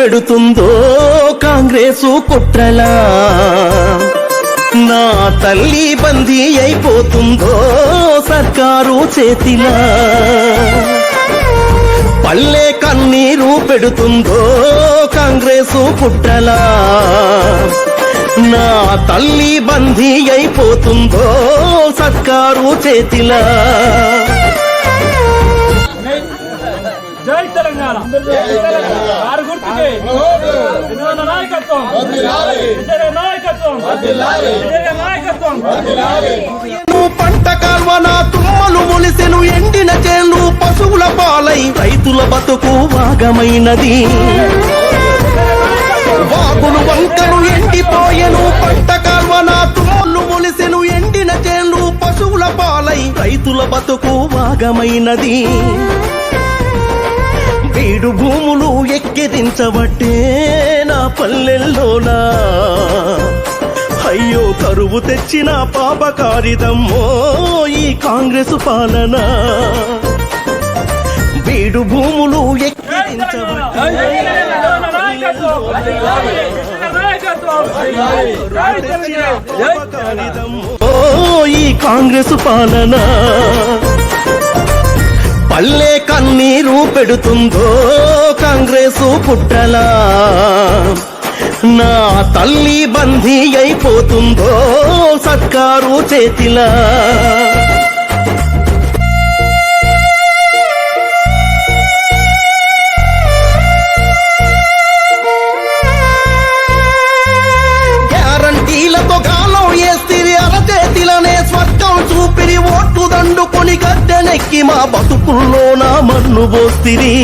పెడుతుందో కాంగ్రెసు కుట్రలా? నా తల్లి బందీ అయిపోతుందో సర్కారు చేతిలా? పల్లె కన్నీరు పెడుతుందో కాంగ్రెసు కుట్రలా? నా తల్లి బందీ అయిపోతుందో సర్కారు చేతిలా? తెలంగాణ. ఆరు నాయకత్వం. నాయకత్వం. నాయకత్వం. పంట కాల్వన తుమ్మలు మొలిసెను ఎండిన చేలు పశువుల పాలై రైతుల బతుకు భాగమైనది వాగులు వంకను ఎండిపోయెను పంట కాల్వన తుమ్మలు మొలిసెను ఎండిన చేలు పశువుల పాలై రైతుల బతుకు భాగమైనది బీడు భూములు ఎక్కిరించబట్టే నా పల్లెల్లోనా? అయ్యో కరువు తెచ్చిన పాపకారిదమ్మో ఈ కాంగ్రెస్ పాలన. బీడు భూములు ఎక్కిరించబట్టే ఈ కాంగ్రెస్ పాలన. పల్లె కన్నీరు పెడుతుందో కాంగ్రెసు పుట్టలా. నా తల్లి బందీ అయిపోతుందో సర్కారు చేతిలా. ఓట్లు దండుకొని మా బతుకుల్లో నా మన్ను పోస్తిరి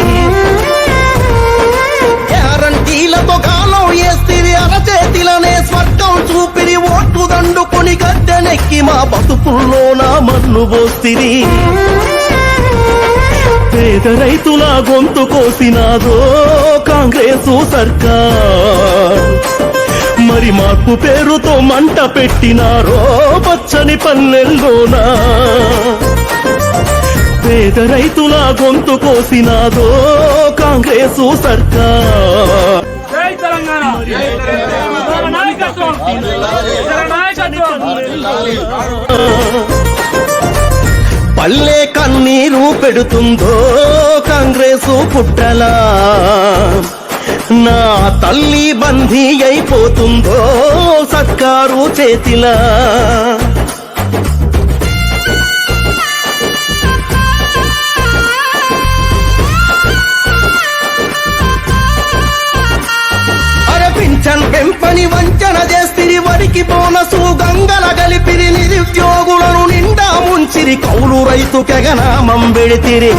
గ్యారంటీలతో కాలం వేస్తిరి అరచేతిలనే స్వర్గం చూపిరి ఓట్లు దండుకొని గద్దెనెక్కి మా బతుకుల్లో నా మన్ను పోస్తిరి పేద రైతుల గొంతు కోసినాదో కాంగ్రెసు సర్కార్. మరి మార్పు పేరుతో మంట పెట్టినారో పచ్చని పల్లెల్లోనా పేద రైతుల గొంతు కోసినాదో కాంగ్రెసు సర్కార్. జై తెలంగాణ. పల్లె కన్నీరు పెడుతుందో కాంగ్రెసు కుట్రలా నా తల్లి బందీ అయిపోతుందో సర్కారు చేతిలా. అరే పింఛన్ పెంపని వంచన చేస్తిరి వరికి బోనసు గంగల గలిపిరి నిరుద్యోగులను నిండా ముంచిరి కౌలు రైతు కెగనామం పెడితిరి.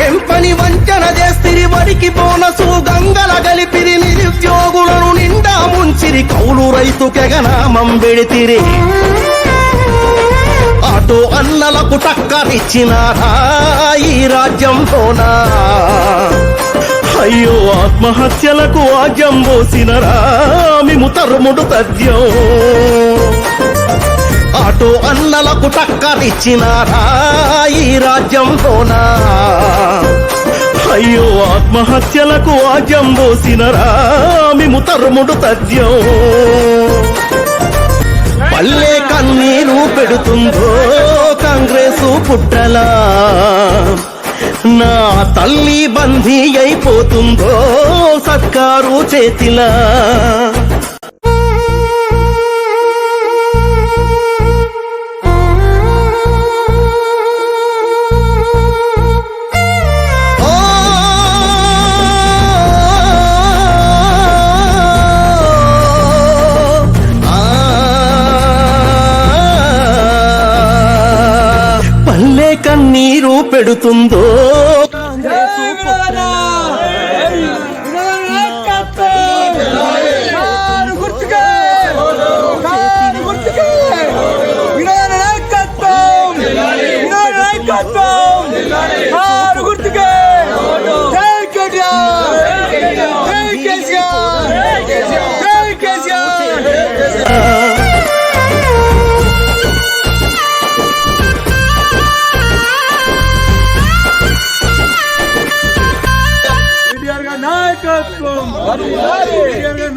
వెంపని వంచన చేస్తిరి వరికి బోనసు గంగల గలిపిరి నిరుద్యోగులను నిండా ముంచిరి కౌలు రైతు కెగనామం పెడితిరి. ఆటో అన్నలకు టక్కరిచ్చినారా ఈ రాజ్యంలోనా? అయ్యో ఆత్మహత్యలకు ఆజ్యం పోసినరా? మేము తరుముడు తథ్యం ఆటో అన్నలకు టక్కరిచ్చినారా ఈ రాజ్యంలోనా? అయ్యో ఆత్మహత్యలకు ఆజ్యం పోసినరా? మేము తరుముడు తథ్యం. పల్లె కన్నీరు పెడుతుందో కాంగ్రెసు పుట్టలా? నా తల్లి బందీ అయిపోతుందో సర్కారు చేతిలా? పెడుతుందో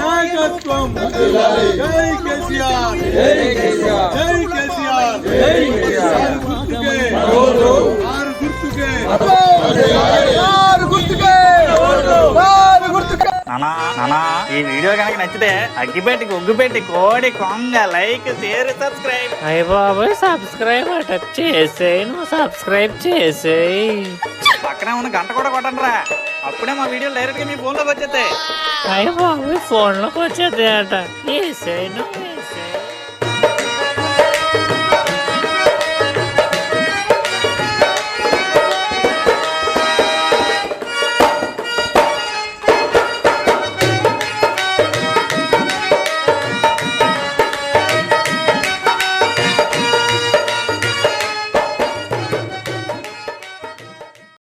నాయకత్వం జై కేసీఆర్ జై కేసీఆర్ ఆరు గుర్తుకే ఆరు గుర్తుకే నానా నానా ఈ వీడియో కనుక నచ్చితే అగ్గిపెట్టి ఒగ్గుపెట్టి కోడి కొంగ లైక్ షేర్ సబ్స్క్రైబ్. అయ్య బాబాయ్ సబ్స్క్రైబ్ అట చేసేయి నువ్వు సబ్స్క్రైబ్ చేసేయి. పక్కనే ఉన్న గంట కూడా కొట్టండి రా అప్పుడే మా వీడియో డైరెక్ట్గా మీ ఫోన్లోకి వచ్చేస్తాయి. అయ్య బాబాయ్ ఫోన్లోకి వచ్చేది అట వేసేయి నువ్వు